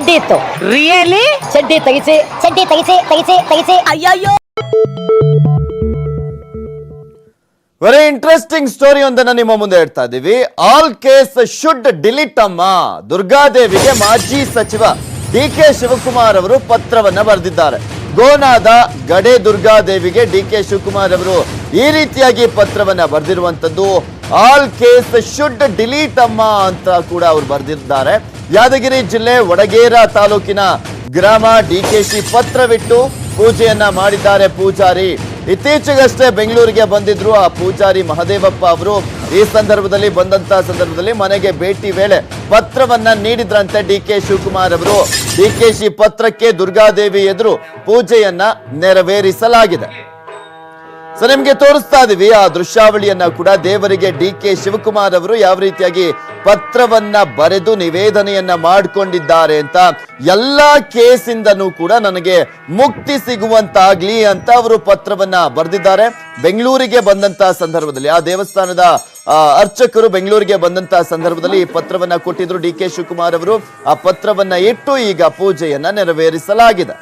ಚಡ್ಡಿ ಇತ್ತು. ರಿಯಲಿ ಚಡ್ಡಿ ತೆಗಿಸಿ ಚಡ್ಡಿ ತೆಗಿಸಿ ತೆಗಿಸಿ ತೆಗಿಸಿ. ಅಯ್ಯಯ್ಯೋ! ವೆರಿ ಇಂಟ್ರೆಸ್ಟಿಂಗ್ ಸ್ಟೋರಿ ಒಂದನ್ನ ನಿಮ್ಮ ಮುಂದೆ ಹೇಳ್ತಾ ಇದ್ದೀವಿ ಆಲ್ ಕೇಸ್ ಶುಡ್ ಡಿಲೀಟ್ ಅಮ್ಮ. ದುರ್ಗಾದೇವಿಗೆ ಮಾಜಿ ಸಚಿವ ಡಿ ಕೆ ಶಿವಕುಮಾರ್ ಅವರು ಪತ್ರವನ್ನ ಬರೆದಿದ್ದಾರೆ. ಗೋನಾದ ಗಡೆ ದುರ್ಗಾದೇವಿಗೆ ಡಿ ಕೆ ಶಿವಕುಮಾರ್ ಅವರು ಈ ರೀತಿಯಾಗಿ ಪತ್ರವನ್ನ ಬರೆದಿರುವಂತದ್ದು ಆಲ್ ಕೇಸ್ ಶುಡ್ ಡಿಲೀಟ್ ಅಮ್ಮ ಅಂತ ಕೂಡ ಅವರು ಬರೆದಿದ್ದಾರೆ. ಯಾದಗಿರಿ ಜಿಲ್ಲೆ ವಡಗೇರ ತಾಲೂಕಿನ ಗ್ರಾಮ ಡಿಕೆಶಿ ಪತ್ರವಿಟ್ಟು ಪೂಜೆಯನ್ನ ಮಾಡಿದ್ದಾರೆ ಪೂಜಾರಿ. ಇತ್ತೀಚೆಗಷ್ಟೇ ಬೆಂಗಳೂರಿಗೆ ಬಂದಿದ್ರು ಆ ಪೂಜಾರಿ ಮಹದೇವಪ್ಪ ಅವರು. ಈ ಸಂದರ್ಭದಲ್ಲಿ ಬಂದಂತ ಸಂದರ್ಭದಲ್ಲಿ ಮನೆಗೆ ಭೇಟಿ ವೇಳೆ ಪತ್ರವನ್ನ ನೀಡಿದ್ರಂತೆ ಡಿ ಕೆ ಶಿವಕುಮಾರ್ ಅವರು. ಡಿ ಕೆ ಶಿ ಪತ್ರಕ್ಕೆ ದುರ್ಗಾದೇವಿ ಎದುರು ಪೂಜೆಯನ್ನ ನೆರವೇರಿಸಲಾಗಿದೆ. ಸೊ ನಿಮ್ಗೆ ತೋರಿಸ್ತಾ ಇದೀವಿ, ಆ ದೃಶ್ಯಾವಳಿಯನ್ನ ಕೂಡ ದೇವರಿಗೆ ಡಿ ಕೆ ಶಿವಕುಮಾರ್ ಅವರು ಯಾವ ರೀತಿಯಾಗಿ ಪತ್ರವನ್ನ ಬರೆದು ನಿವೇದನೆಯನ್ನ ಮಾಡಿಕೊಂಡಿದ್ದಾರೆ ಅಂತ ಎಲ್ಲಾ ಕೇಸಿಂದನೂ ಕೂಡ ನನಗೆ ಮುಕ್ತಿ ಸಿಗುವಂತಾಗ್ಲಿ ಅಂತ ಅವರು ಪತ್ರವನ್ನ ಬರೆದಿದ್ದಾರೆ. ಬೆಂಗಳೂರಿಗೆ ಬಂದಂತ ಸಂದರ್ಭದಲ್ಲಿ, ಆ ದೇವಸ್ಥಾನದ ಅರ್ಚಕರು ಬೆಂಗಳೂರಿಗೆ ಬಂದಂತ ಸಂದರ್ಭದಲ್ಲಿ ಈ ಪತ್ರವನ್ನ ಕೊಟ್ಟಿದ್ರು ಡಿ ಕೆ ಶಿವಕುಮಾರ್ ಅವರು. ಆ ಪತ್ರವನ್ನ ಇಟ್ಟು ಈಗ ಪೂಜೆಯನ್ನ ನೆರವೇರಿಸಲಾಗಿದೆ.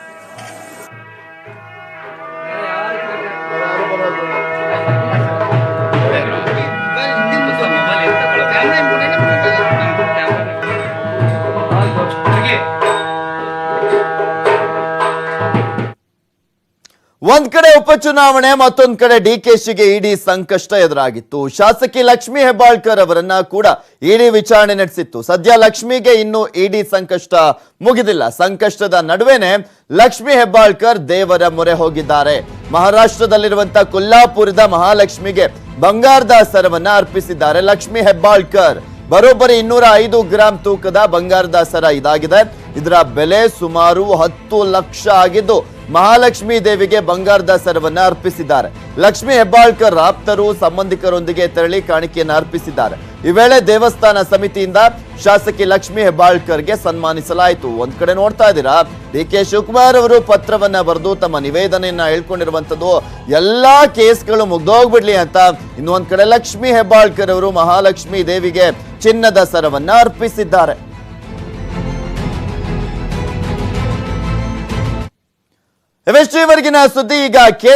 ಒಂದ್ ಕಡೆ ಉಪಚುನಾವಣೆ, ಮತ್ತೊಂದ್ ಕಡೆ ಶಿಗೆ ಇಡಿ ಸಂಕಷ್ಟ ಎದುರಾಗಿತ್ತು. ಶಾಸಕಿ ಲಕ್ಷ್ಮಿ ಹೆಬ್ಬಾಳ್ಕರ್ ಅವರನ್ನ ಕೂಡ ಇಡಿ ವಿಚಾರಣೆ ನಡೆಸಿತ್ತು. ಸದ್ಯ ಲಕ್ಷ್ಮಿಗೆ ಇನ್ನು ಇಡಿ ಸಂಕಷ್ಟ ಮುಗಿದಿಲ್ಲ. ಸಂಕಷ್ಟದ ನಡುವೆನೆ ಲಕ್ಷ್ಮಿ ಹೆಬ್ಬಾಳ್ಕರ್ ದೇವರ ಮೊರೆ ಹೋಗಿದ್ದಾರೆ. ಮಹಾರಾಷ್ಟ್ರದಲ್ಲಿರುವಂತ ಕೊಲ್ಲಾಪುರದ ಮಹಾಲಕ್ಷ್ಮಿಗೆ ಬಂಗಾರದ ಸರವನ್ನ ಅರ್ಪಿಸಿದ್ದಾರೆ ಲಕ್ಷ್ಮಿ ಹೆಬ್ಬಾಳ್ಕರ್. ಬರೋಬ್ಬರಿ ಇನ್ನೂರ ಐದು ಗ್ರಾಂ ತೂಕದ ಬಂಗಾರದ ಸರ ಇದಾಗಿದೆ. ಇದರ ಬೆಲೆ ಸುಮಾರು ಹತ್ತು ಲಕ್ಷ ಆಗಿದ್ದು ಮಹಾಲಕ್ಷ್ಮಿ ದೇವಿಗೆ ಬಂಗಾರದ ಸರವನ್ನು ಅರ್ಪಿಸಿದ್ದಾರೆ. ಲಕ್ಷ್ಮಿ ಹೆಬ್ಬಾಳ್ಕರ್ ಆಪ್ತರು ಸಂಬಂಧಿಕರೊಂದಿಗೆ ತೆರಳಿ ಕಾಣಿಕೆಯನ್ನು ಅರ್ಪಿಸಿದ್ದಾರೆ. ಈ ವೇಳೆ ದೇವಸ್ಥಾನ ಸಮಿತಿಯಿಂದ ಶಾಸಕಿ ಲಕ್ಷ್ಮಿ ಹೆಬ್ಬಾಳ್ಕರ್ಗೆ ಸನ್ಮಾನಿಸಲಾಯಿತು. ಒಂದ್ ಕಡೆ ನೋಡ್ತಾ ಇದ್ದೀರಾ? ಡಿ ಕೆ ಶಿವಕುಮಾರ್ ಅವರು ಪತ್ರವನ್ನ ಬರೆದು ತಮ್ಮ ನಿವೇದನೆಯನ್ನ ಹೇಳ್ಕೊಂಡಿರುವಂತದ್ದು ಎಲ್ಲಾ ಕೇಸ್ಗಳು ಮುಗ್ದೋಗ್ಬಿಡ್ಲಿ ಅಂತ ಇನ್ನೊಂದ್ ಕಡೆ ಲಕ್ಷ್ಮಿ ಹೆಬ್ಬಾಳ್ಕರ್ ಅವರು ಮಹಾಲಕ್ಷ್ಮಿ ದೇವಿಗೆ ಚಿನ್ನದ ಸರವನ್ನ ಅರ್ಪಿಸಿದ್ದಾರೆ. ಇವರೆಗಿನ ಸುದ್ದಿ ಈಗ ಕೆ